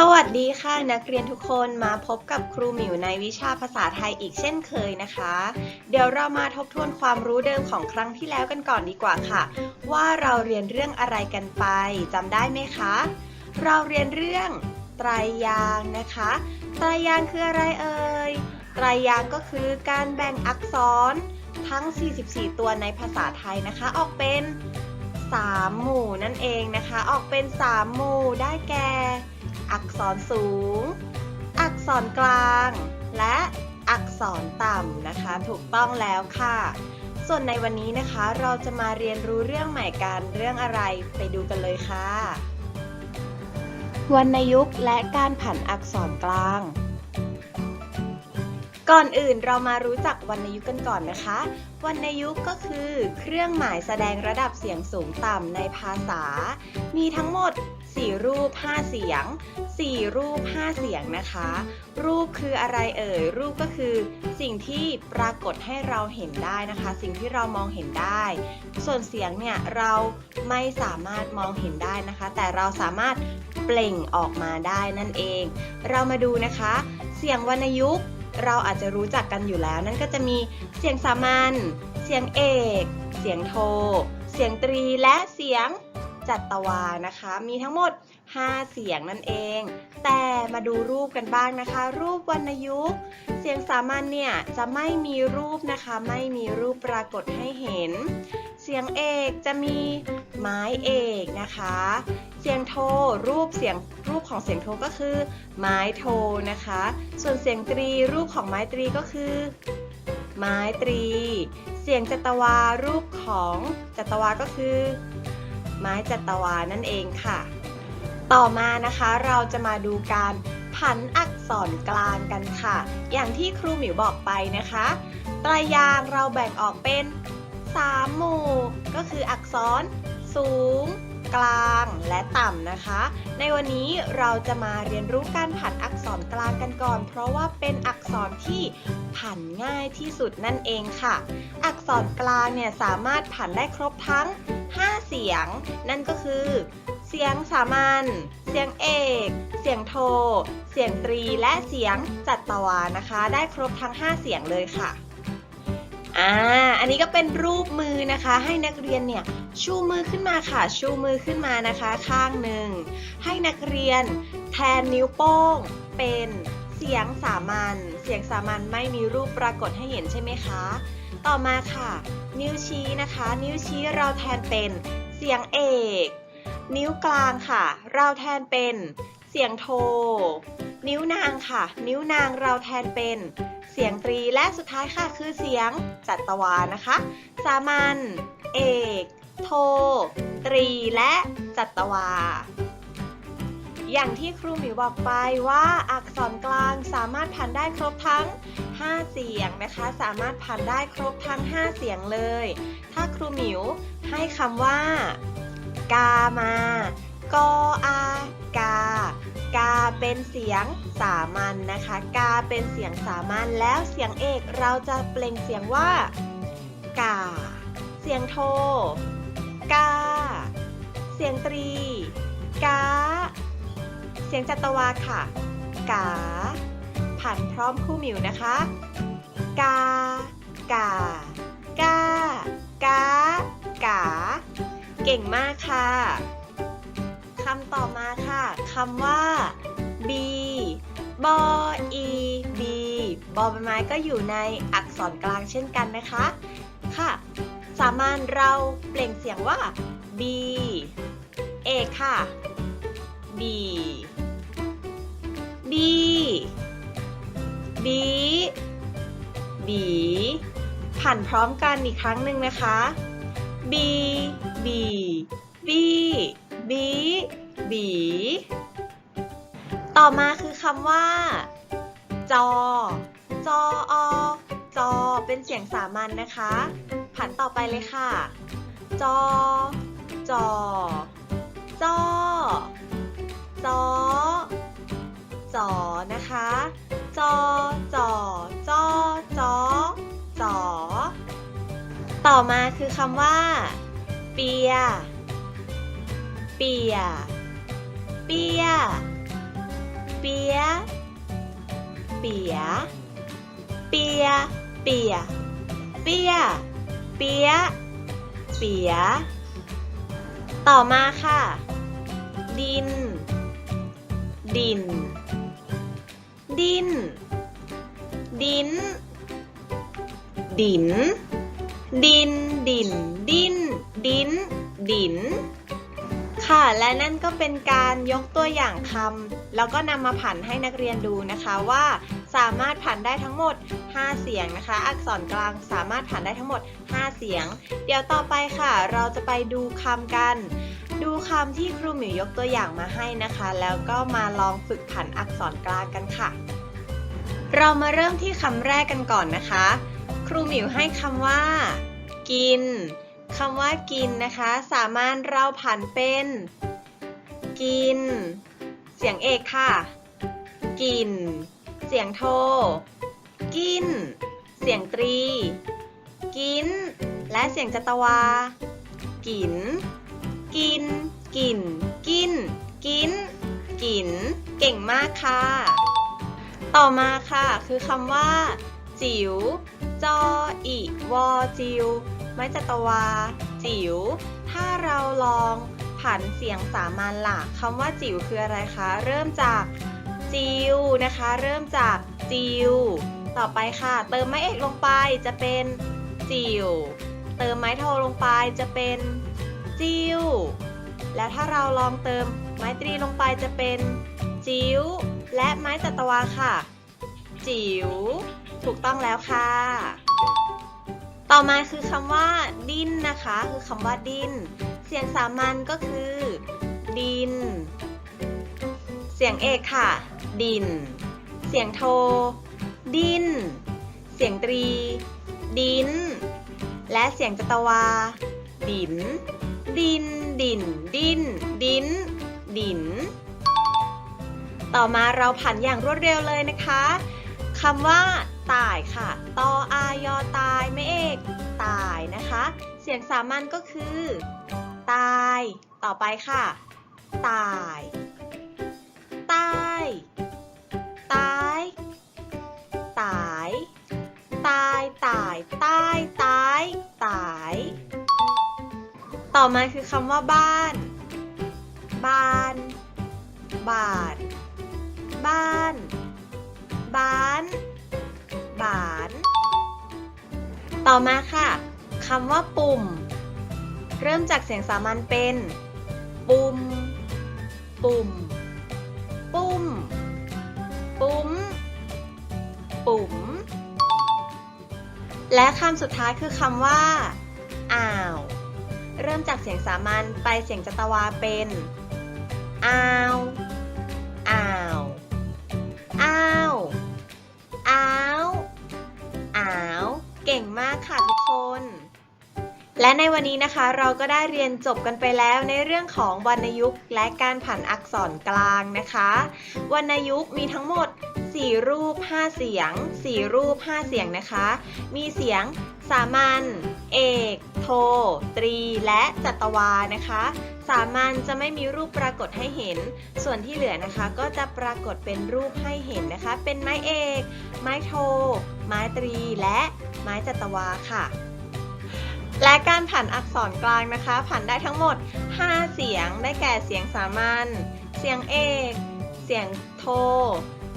สวัสดีค่ะนักเรียนทุกคนมาพบกับครูหมิวในวิชาภาษาไทยอีกเช่นเคยนะคะ เดี๋ยวเรามาทบทวนความรู้เดิมของครั้งที่แล้วกันก่อนดีกว่าค่ะ ว่าเราเรียนเรื่องอะไรกันไปจำได้ไหมคะ เราเรียนเรื่องไตรยางนะคะ ไตรยางคืออะไรเอ่ยไตรยางก็คือการแบ่งอักษรทั้ง 44 ตัวในภาษาไทยนะคะ ออกเป็น 3 หมู่นั่นเองนะคะ ออกเป็น 3 หมู่ได้แก่ อักษรสูง อักษรกลาง และอักษรต่ำนะคะ ถูกต้องแล้วค่ะ ส่วนในวันนี้นะคะเราจะมาเรียนรู้เรื่องใหม่กันเรื่องอะไรไปดูกันเลยค่ะวรรณยุกต์และการผันอักษรกลาง ก่อนอื่นเรามารู้จักวรรณยุกต์กันก่อนนะคะ วรรณยุกต์ก็คือ เครื่องหมายแสดงระดับเสียงสูงต่ำในภาษา มีทั้งหมด 4 รูป 5 เสียง 4 รูป 5 เสียงนะคะ รูปคืออะไรเอ่ย รูปก็คือ สิ่งที่ปรากฏให้เราเห็นได้นะคะ สิ่งที่เรามองเห็นได้ ส่วนเสียงเนี่ยเราไม่สามารถมองเห็นได้นะคะ แต่เราสามารถเปล่งออกมาได้นั่นเอง เรามาดูนะคะ เสียงวรรณยุกต์ เราอาจจะรู้จักกันอยู่แล้ว นั่นก็จะมีเสียงสามัญ เสียงเอก เสียงโท เสียงตรี และเสียงจัตวานะคะ มีทั้งหมด 5 เสียงนั่นเอง แต่มาดูรูปกันบ้างนะคะ รูปวรรณยุกต์ เสียงสามัญเนี่ยจะไม่มีรูปนะคะ ไม่มีรูปปรากฏให้เห็น เสียงเอกจะมีไม้เอกนะคะ เสียงโทรูปเสียงรูปของเสียงโทก็คือ ไม้โทนะคะ ส่วนเสียงตรีรูปของไม้ตรีก็คือ ไม้ตรี เสียงจัตวารูปของจัตวาก็คือ ไม้จัตวานั่นเองค่ะ ต่อมานะคะเราจะมาดูการผันอักษรกลางกันค่ะ อย่างที่ครูหมิวบอกไปนะคะไตรยางเราแบ่งออกเป็น 3 หมู่ ก็คืออักษรสูง กลางและต่ำนะคะ ในวันนี้เราจะมาเรียนรู้การผันอักษรกลางกันก่อน เพราะว่าเป็นอักษรที่ผันง่ายที่สุดนั่นเองค่ะ อักษรกลางเนี่ยสามารถผันได้ครบทั้ง 5 เสียง นั่นก็คือ เสียงสามัญ เสียงเอก เสียงโท เสียงตรี และเสียงจัตวานะคะ ได้ครบทั้ง 5 เสียงเลยค่ะ อ่า อันนี้ก็เป็นรูปมือนะคะ ให้นักเรียนเนี่ยชูมือขึ้นมาค่ะ ชูมือขึ้นมานะคะข้างหนึ่ง ให้นักเรียนแทนนิ้วโป้งเป็นเสียงสามัญ เสียงสามัญไม่มีรูปปรากฏให้เห็นใช่ไหมคะ ต่อมาค่ะ นิ้วชี้นะคะ นิ้วชี้เราแทนเป็นเสียงเอก นิ้วกลางค่ะ เราแทนเป็นเสียงโท นิ้วนางค่ะ นิ้วนางเราแทนเป็นเสียงตรีและสุดท้ายค่ะคือเสียงจัตวานะคะ สามัญ เอก โท ตรี และจัตวา อย่างที่ครูหมิวบอกไปว่าอักษรกลางสามารถผันได้ครบทั้ง 5 เสียงนะคะ สามารถผันได้ครบทั้ง 5 เสียงเลย ถ้าครูหมิวให้คำว่า กามากออากา กาเป็นเสียงสามัญนนะคะ กาเป็นเสียงสามัญแล้วเสียงเอกเราจะเปล่งเสียงว่า กา เสียงโท กา เสียงตรี กา เสียงจัตวาค่ะ กาผันพร้อมคู่มิวนะคะ กา กา กา กา กา เก่งมากค่ะคำต่อมาค่ะคำว่า b บอ e b บอใบไม้ก็อยู่ในอักษรกลางเช่นกันนะคะ ค่ะ สามัญเราเปล่งเสียงว่า b เอค่ะ b b b b ผันพร้อมกันอีกครั้งหนึ่งนะคะ b b b b b ต่อมาคือคำว่า จอ จออจอ เป็นเสียงสามัญนนะคะ ผันต่อไปเลยค่ะ จอ จอ จอ จอ จอ นะคะ จอ จอ จอ จอ จอ ต่อมาคือคำว่า เปีย เปีย เปีย เปีย เปีย เปีย เปีย เปีย เปีย เปีย ต่อมาค่ะ ดิน ดิน ดิน ดิน ดิน ดิน ดิน ดิน ดิน ดิน ค่ะ และนั่นก็เป็นการยกตัวอย่างคำแล้วก็นำมาผันให้นักเรียนดูนะคะว่า สามารถผันได้ทั้งหมด 5 เสียงนะคะ อักษรกลางสามารถผันได้ทั้งหมด 5 เสียง เดี๋ยวต่อไปค่ะ เราจะไปดูคำกัน ดูคำที่ครูหมิวยกตัวอย่างมาให้นะคะ แล้วก็มาลองฝึกผันอักษรกลางกันค่ะ เรามาเริ่มที่คำแรกกันก่อนนะคะ ครูหมิวให้คำว่า กิน คำว่ากินนะคะ สามารถเราผันเป็น กิน เสียงเอกค่ะ กิน เสียงโท กิน เสียงตรี กิน และเสียงจตวา กิน กิน กิน กิน กิน กิน เก่งมากค่ะ ต่อมาค่ะ คือคำว่า จิ๋วจออีวอจิว ไม้จัตวา จิ๋ว ถ้าเราลองผันเสียงสามัญล่ะคำว่าจิ๋วคืออะไรคะ เริ่มจากจิ๋วนะคะ เริ่มจากจิ๋วต่อไปค่ะ เติมไม้เอกลงไปจะเป็นจิ๋วเติมไม้โทลงไปจะเป็นจิ๋วแล้วถ้าเราลองเติมไม้ตรีลงไปจะเป็นจิ๋วและไม้จัตวาค่ะ จิ๋วถูกต้องแล้วค่ะ ต่อมาคือคำว่าดิ้นนะคะ คือคำว่าดิ้นเสียงสามัญก็คือ ดิน เสียงเอกค่ะ ดิน เสียงโท ดิน เสียงตรี ดิน และเสียงจตวา ดิน ดิน ดิน ดิน ดิน ดิน ต่อมาเราผันอย่างรวดเร็วเลยนะคะ คำว่าตายค่ะ ตออายอตายไม่เอกตายนะคะ เสียงสามัญก็คือ ตาย ต่อไปค่ะ ตาย ตาย ตาย ตาย ตาย ตาย ตาย ตาย ตาย ต่อมาคือคำว่าบ้าน บ้าน บาท บ้าน บ้านบ้าน ต่อมาค่ะคำว่าปุ่ม เริ่มจากเสียงสามัญเป็น ปุ่ม ปุ่ม ปุ่ม ปุ้มปุ๋มและคำสุดท้ายคือคำว่า อ่าว เริ่มจากเสียงสามัญไปเสียงจตวาเป็น อ้าว และในวันนี้นะคะเราก็ได้เรียนจบกันไปแล้วในเรื่องของวรรณยุกต์และการผันอักษรกลางนะคะ วรรณยุกต์มีทั้งหมด 4 รูป 5 เสียง 4 รูป 5 เสียงนะคะ มีเสียงสามัญ เอก โท ตรี และจัตวานะคะ สามัญจะไม่มีรูปปรากฏให้เห็น ส่วนที่เหลือนะคะ ก็จะปรากฏเป็นรูปให้เห็นนะคะ เป็นไม้เอก ไม้โท ไม้ตรี และไม้จัตวาค่ะ และการผันอักษรกลางนะคะ ผันได้ทั้งหมด 5 เสียงได้แก่เสียงสามัญเสียงเอก เสียงโท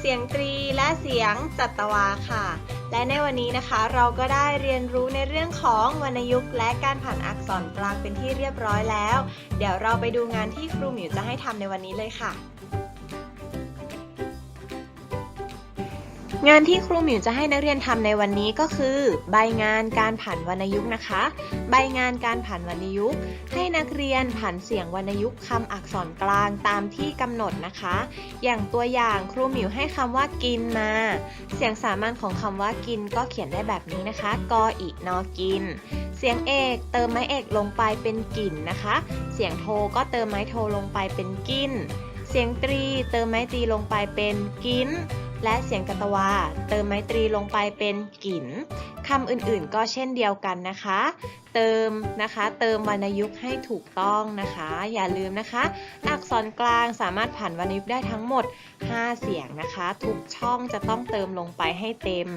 เสียงตรีและเสียงจัตวาค่ะ และในวันนี้นะคะเราก็ได้เรียนรู้ในเรื่องของวรรณยุกต์และการผันอักษรกลางเป็นที่เรียบร้อยแล้ว เดี๋ยวเราไปดูงานที่ครูหมิวจะให้ทำในวันนี้เลยค่ะ งานที่ครูหมิวจะให้นักเรียนทำในวันนี้ก็คือ ใบงานการผันวรรณยุกต์นะคะ ใบงานการผันวรรณยุกต์ให้นักเรียนผันเสียงวรรณยุกต์คำอักษรกลางตามที่กำหนดนะคะ อย่างตัวอย่างครูหมิวให้คำว่ากินมา เสียงสามัญของคำว่ากินก็เขียนได้แบบนี้นะคะ กออินอกิน เสียงเอกเติมไม้เอกลงไปเป็นกินนะคะ เสียงโทก็เติมไม้โทลงไปเป็นกิน เสียงตรีเติมไม้ตรีลงไปเป็นกิน และเสียงกตวา เติมไม้ตรีลงไปเป็นกินคำอื่นๆ ก็เช่นเดียวกันนะคะ เติมนะคะ เติมวรรณยุกต์ให้ถูกต้องนะคะ อย่าลืมนะคะ อักษรกลางสามารถผ่านวรรณยุกต์ได้ทั้งหมด 5 เสียงนะคะ ทุกช่องจะต้องเติมลงไปให้เต็ม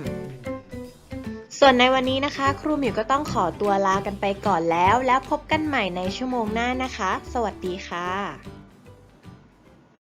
ส่วนในวันนี้นะคะ ครูหมิวก็ต้องขอตัวลากันไปก่อนแล้ว แล้วพบกันใหม่ในชั่วโมงหน้านะคะ สวัสดีค่ะ